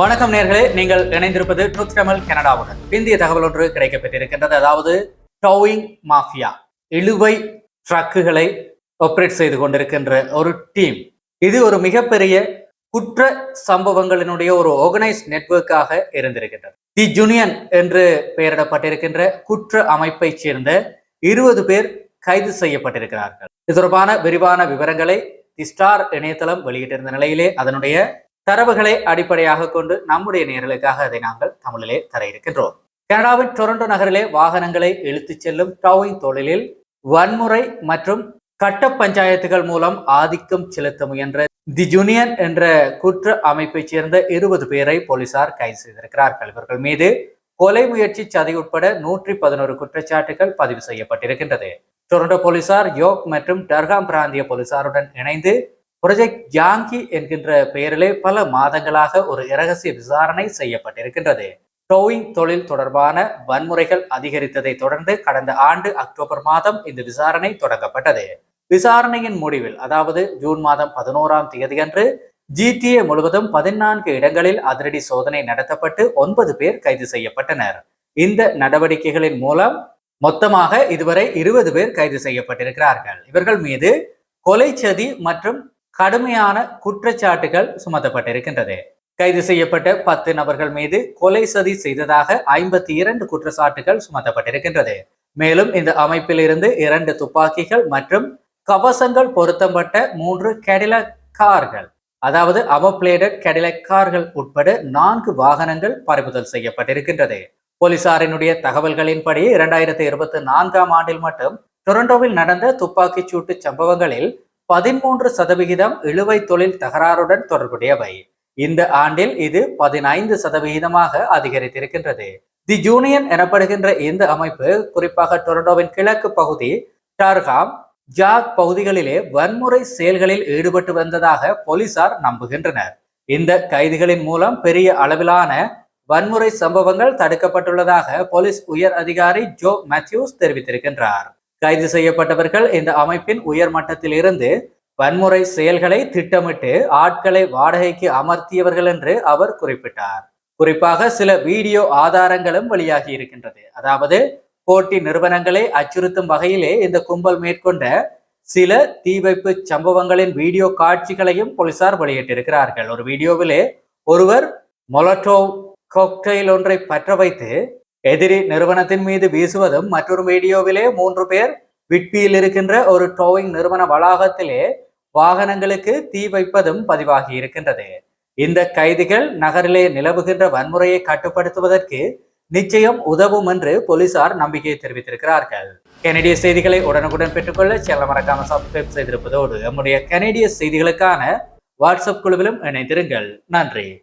வணக்கம் நேர்களே. நீங்கள் இணைந்திருப்பது ட்ரூத் தமிழ் கனடாவுடன். இந்திய தகவல் ஒன்று கிடைக்கப்பட்டிருக்கின்றது. அதாவது டவுயிங் மாஃபியா இழுவை ட்ரக்குகளை ஆப்ரேட் செய்து கொண்டிருக்கின்ற ஒரு டீம் இது ஒரு மிகப்பெரிய குற்ற சம்பவங்களினுடைய ஒரு ஆர்கனைஸ் நெட்வொர்க்காக இருந்திருக்கின்றது. தி ஜூனியன் என்று பெயரிடப்பட்டிருக்கின்ற குற்ற அமைப்பைச் சேர்ந்த இருபது பேர் கைது செய்யப்பட்டிருக்கிறார்கள். இது தொடர்பான விரிவான விவரங்களை தி ஸ்டார் இணையதளம் வெளியிட்டிருந்த நிலையிலே அதனுடைய தரவுகளை அடிப்படையாக கொண்டு நம்முடைய நேர்களுக்காக அதை நாங்கள் தமிழிலே தர இருக்கின்றோம். கனடாவின் டொரண்டோ நகரிலே வாகனங்களை இழுத்துச் செல்லும் டவுயிங் தொழிலில் வன்முறை மற்றும் கட்ட பஞ்சாயத்துகள் மூலம் ஆதிக்கம் செலுத்த முயன்ற தி ஜூனியன் என்ற குற்ற அமைப்பைச் சேர்ந்த இருபது பேரை போலீசார் கைது செய்திருக்கிறார்கள். இவர்கள் மீது கொலை முயற்சி சதி உட்பட நூற்றி பதினோரு குற்றச்சாட்டுகள் பதிவு செய்யப்பட்டிருக்கின்றது. டொரண்டோ போலீசார் யோக் மற்றும் டர்காம் பிராந்திய போலீசாருடன் இணைந்து புரொஜெக்ட் ஜாங்கி என்கின்ற பெயரிலே பல மாதங்களாக ஒரு இரகசிய விசாரணை செய்யப்பட்டிருக்கின்றது. டோயிங் தொழில் தொடர்பான வன்முறைகள் அதிகரித்ததை தொடர்ந்து கடந்த ஆண்டு அக்டோபர் மாதம் இந்த விசாரணை தொடங்கப்பட்டது. விசாரணையின் முடிவில் அதாவது ஜூன் மாதம் பதினோராம் தேதியன்று ஜிடிஏ முழுவதும் பதினான்கு இடங்களில் அதிரடி சோதனை நடத்தப்பட்டு ஒன்பது பேர் கைது செய்யப்பட்டனர். இந்த நடவடிக்கைகளின் மூலம் மொத்தமாக இதுவரை இருபது பேர் கைது செய்யப்பட்டிருக்கிறார்கள். இவர்கள் மீது கொலை சதி மற்றும் கடுமையான குற்றச்சாட்டுகள் சுமத்தப்பட்டிருக்கின்றது. கைது செய்யப்பட்ட பத்து நபர்கள் மீது கொலை சதி செய்ததாக ஐம்பத்தி இரண்டு குற்றச்சாட்டுகள் சுமத்தப்பட்டிருக்கின்றது. மேலும் இந்த அமைப்பில் இருந்து இரண்டு துப்பாக்கிகள் மற்றும் கவசங்கள் பொருத்தப்பட்ட மூன்று கெடிலக் கார்கள் அதாவது அவப்ளேடட் கெடிலக் கார்கள் உட்பட நான்கு வாகனங்கள் பறிமுதல் செய்யப்பட்டிருக்கின்றது. போலீசாரினுடைய தகவல்களின்படி இரண்டாயிரத்தி இருபத்தி நான்காம் ஆண்டில் மட்டும் டொரண்டோவில் நடந்த துப்பாக்கிச் சூட்டு சம்பவங்களில் பதிமூன்று சதவிகிதம் இழுவை தொழில் தகராறுடன் தொடர்புடையவை. இந்த ஆண்டில் இது பதினைந்து சதவிகிதமாக அதிகரித்திருக்கின்றது. தி ஜூனியன் எனப்படுகின்ற இந்த அமைப்பு குறிப்பாக டொரண்டோவின் கிழக்கு பகுதி டார்காம் ஜாக் பகுதிகளிலே வன்முறை செயல்களில் ஈடுபட்டு வந்ததாக போலீசார் நம்புகின்றனர். இந்த கைதிகளின் மூலம் பெரிய அளவிலான வன்முறை சம்பவங்கள் தடுக்கப்பட்டுள்ளதாக போலீஸ் உயர் அதிகாரி ஜோ மேத்யூஸ் தெரிவித்திருக்கின்றார். கைது செய்யப்பட்டவர்கள் இந்த அமைப்பின் உயர் மட்டத்தில் இருந்து வன்முறை செயல்களை திட்டமிட்டு ஆட்களை வாடகைக்கு அமர்த்தியவர்கள் என்று அவர் குறிப்பிட்டார். குறிப்பாக சில வீடியோ ஆதாரங்களும் வெளியாகி இருக்கின்றது. அதாவது போட்டி நிறுவனங்களை அச்சுறுத்தும் வகையிலே இந்த கும்பல் மேற்கொண்ட சில தீவைப்பு சம்பவங்களின் வீடியோ காட்சிகளையும் போலீசார் வெளியிட்டிருக்கிறார்கள். ஒரு வீடியோவிலே ஒருவர் மொலட்டோ கொக்டைல் ஒன்றை பற்ற வைத்து எதிரி நிறுவனத்தின் மீது வீசுவதும் மற்றொரு வீடியோவிலே மூன்று பேர் விட்பியில் இருக்கின்ற ஒரு டோவிங் நிறுவன வளாகத்திலே வாகனங்களுக்கு தீ வைப்பதும் பதிவாகி இருக்கின்றது. இந்த கைதிகள் நகரிலே நிலவுகின்ற வன்முறையை கட்டுப்படுத்துவதற்கு நிச்சயம் உதவும் என்று போலீசார் நம்பிக்கை தெரிவித்திருக்கிறார்கள். கனடிய செய்திகளை உடனுக்குடன் பெற்றுக்கொள்ள சேனல் மறக்காம சப்ஸ்கிரைப் செய்திருப்பதோடு நம்முடைய கனடிய செய்திகளுக்கான வாட்ஸ்அப் குழுவிலும் இணைந்திருங்கள். நன்றி.